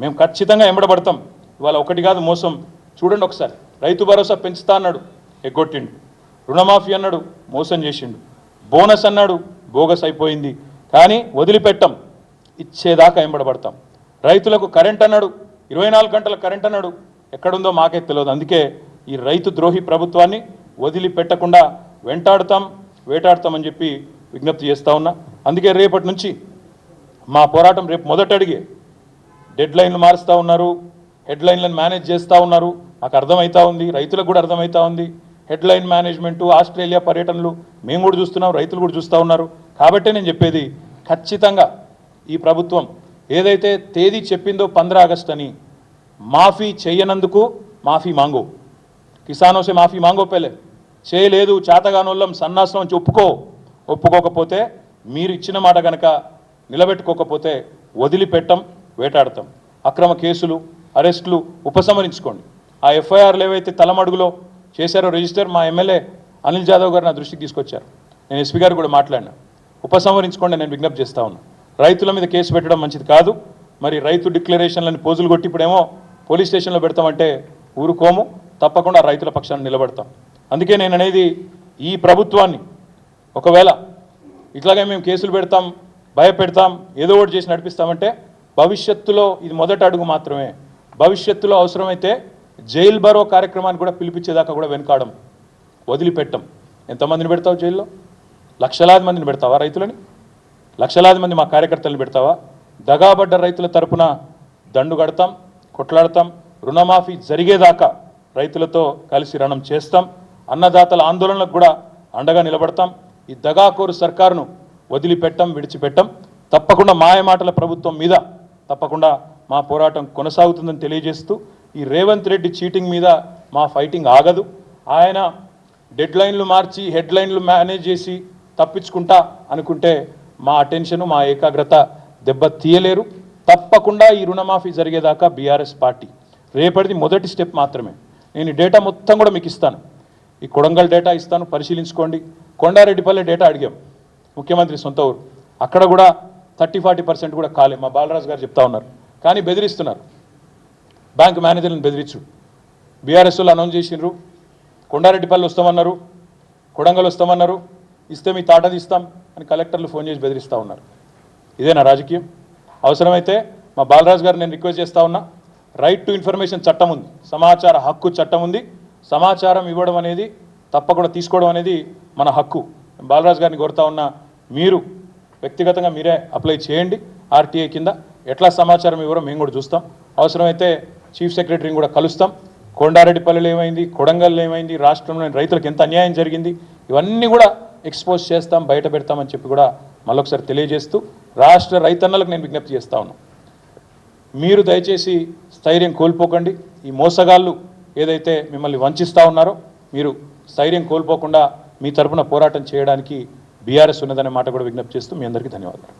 మేము ఖచ్చితంగా ఎంబడబడతాం. ఇవాళ ఒకటి కాదు మోసం. చూడండి ఒకసారి. రైతు భరోసా పెంచుతా అన్నాడు. ఎగ్గొట్టిండు. రుణమాఫీ అన్నాడు. మోసం చేసిండు. బోనస్ అన్నాడు. బోగస్ అయిపోయింది. కానీ వదిలిపెట్టం. ఇచ్చేదాకా ఎంబడబడతాం. రైతులకు కరెంట్ అన్నాడు. ఇరవై నాలుగు గంటల కరెంట్ అన్నాడు. ఎక్కడుందో మాకే తెలియదు. అందుకే ఈ రైతు ద్రోహి ప్రభుత్వాన్ని వదిలిపెట్టకుండా వెంటాడుతాం వేటాడుతామని చెప్పి విజ్ఞప్తి చేస్తూ ఉన్నా. అందుకే రేపటి నుంచి మా పోరాటం రేపు మొదట అడిగే. డెడ్ లైన్లు మారుస్తూ ఉన్నారు హెడ్ లైన్లను మేనేజ్ చేస్తూ ఉన్నారు. మాకు అర్థమవుతా ఉంది రైతులకు కూడా అర్థమవుతా ఉంది. హెడ్ లైన్ మేనేజ్మెంటు ఆస్ట్రేలియా పర్యటనలు మేము కూడా చూస్తున్నాం రైతులు కూడా చూస్తూ ఉన్నారు. కాబట్టే నేను చెప్పేది ఖచ్చితంగా ఈ ప్రభుత్వం ఏదైతే తేదీ చెప్పిందో పంద్రా ఆగస్ట్ అని మాఫీ చేయనందుకు మాఫీ మాంగో. కిసానోసే మాఫీ మాంగో పేలే చేయలేదు చేతగానోళ్ళం సన్నాసం ఒప్పుకో ఒప్పుకోకపోతే మీరు ఇచ్చిన మాట కనుక నిలబెట్టుకోకపోతే వదిలిపెట్టం. వేటాడతాం. అక్రమ కేసులు అరెస్టులు ఉపసంహరించుకోండి ఆ ఎఫ్ఐఆర్లు ఏవైతే తలమడుగులో చేశారో రిజిస్టర్ మా ఎమ్మెల్యే అనిల్ జాదవ్ గారు నా దృష్టికి తీసుకొచ్చారు. నేను ఎస్పీ గారు కూడా మాట్లాడినా. ఉపసంహరించుకోండి నేను విజ్ఞప్తి చేస్తా ఉన్నాను రైతుల మీద కేసు పెట్టడం మంచిది కాదు. మరి రైతు డిక్లరేషన్లను పోజులు కొట్టి ఇప్పుడేమో పోలీస్ స్టేషన్లో పెడతామంటే ఊరుకోము. తప్పకుండా రైతుల పక్షాన్ని నిలబడతాం. అందుకే నేను అనేది ఈ ప్రభుత్వాన్ని ఒకవేళ ఇట్లాగే మేము కేసులు పెడతాం భయపెడతాం ఏదో ఒకటి చేసి నడిపిస్తామంటే భవిష్యత్తులో ఇది మొదటి అడుగు మాత్రమే. భవిష్యత్తులో అవసరమైతే జైల్ బరో కార్యక్రమాన్ని కూడా పిలిపించేదాకా కూడా వెనకాడం వదిలిపెట్టం. ఎంతమందిని పెడతావు జైల్లో? లక్షలాది మందిని పెడతావా రైతులని? లక్షలాది మంది మా కార్యకర్తలను పెడతావా? దగాబడ్డ రైతుల తరపున దండు కడతాం కొట్లాడతాం రుణమాఫీ జరిగేదాకా రైతులతో కలిసి రణం చేస్తాం అన్నదాతల ఆందోళనలకు కూడా అండగా నిలబడతాం ఈ దగాకోరు సర్కారును వదిలిపెట్టం విడిచిపెట్టం. తప్పకుండా మాయమాటల ప్రభుత్వం మీద తప్పకుండా మా పోరాటం కొనసాగుతుందని తెలియజేస్తూ ఈ రేవంత్ రెడ్డి చీటింగ్ మీద మా ఫైటింగ్ ఆగదు. ఆయన డెడ్లైన్లు మార్చి హెడ్లైన్లు మేనేజ్ చేసి తప్పించుకుంటా అనుకుంటే మా అటెన్షన్ మా ఏకాగ్రత దెబ్బ తీయలేరు. తప్పకుండా ఈ రుణమాఫీ జరిగేదాకా బీఆర్ఎస్ పార్టీ. రేపటిది మొదటి స్టెప్ మాత్రమే. నేను డేటా మొత్తం కూడా మీకు ఇస్తాను. ఈ కొడంగల్ డేటా ఇస్తాను పరిశీలించుకోండి. కొండారెడ్డిపల్లె డేటా అడిగాం. ముఖ్యమంత్రి సొంత ఊరు. అక్కడ కూడా థర్టీ ఫార్టీ పర్సెంట్ కూడా కాలే. మా బాలరాజు గారు చెప్తా ఉన్నారు. కానీ బెదిరిస్తున్నారు. బ్యాంక్ మేనేజర్లను బెదిరించు. బీఆర్ఎస్లో అనౌన్స్ చేసిండ్రు. కొండారెడ్డిపల్లి వస్తామన్నారు. కొడంగల్ వస్తామన్నారు. ఇస్తే మీ తాట తీస్తాం అని కలెక్టర్లు ఫోన్ చేసి బెదిరిస్తూ ఉన్నారు. ఇదేనా రాజకీయం? అవసరమైతే మా బాలరాజు గారు నేను రిక్వెస్ట్ చేస్తా ఉన్నా రైట్ టు ఇన్ఫర్మేషన్ చట్టం ఉంది. సమాచార హక్కు చట్టం ఉంది. సమాచారం ఇవ్వడం అనేది తప్పకుండా తీసుకోవడం అనేది మన హక్కు. బాలరాజు గారిని కోరుతా ఉన్నా మీరు వ్యక్తిగతంగా మీరే అప్లై చేయండి. ఆర్టీఐ కింద ఎట్లా సమాచారం ఇవ్వరో మేము కూడా చూస్తాం. అవసరమైతే చీఫ్ సెక్రటరీని కూడా కలుస్తాం. కొండారెడ్డిపల్లిలో ఏమైంది? కొడంగల్లో ఏమైంది? రాష్ట్రంలోని రైతులకు ఎంత అన్యాయం జరిగింది? ఇవన్నీ కూడా ఎక్స్పోజ్ చేస్తాం బయట పెడతామని చెప్పి కూడా మళ్ళొకసారి తెలియజేస్తూ రాష్ట్ర రైతన్నలకు నేను విజ్ఞప్తి చేస్తా ఉన్నాను మీరు దయచేసి స్థైర్యం కోల్పోకండి. ఈ మోసగాళ్ళు ఏదైతే మిమ్మల్ని వంచిస్తూ ఉన్నారో మీరు స్థైర్యం కోల్పోకుండా మీ తరపున పోరాటం చేయడానికి బీఆర్ఎస్ ఉన్నదనే మాట కూడా విజ్ఞప్తి చేస్తూ మీ అందరికీ ధన్యవాదాలు.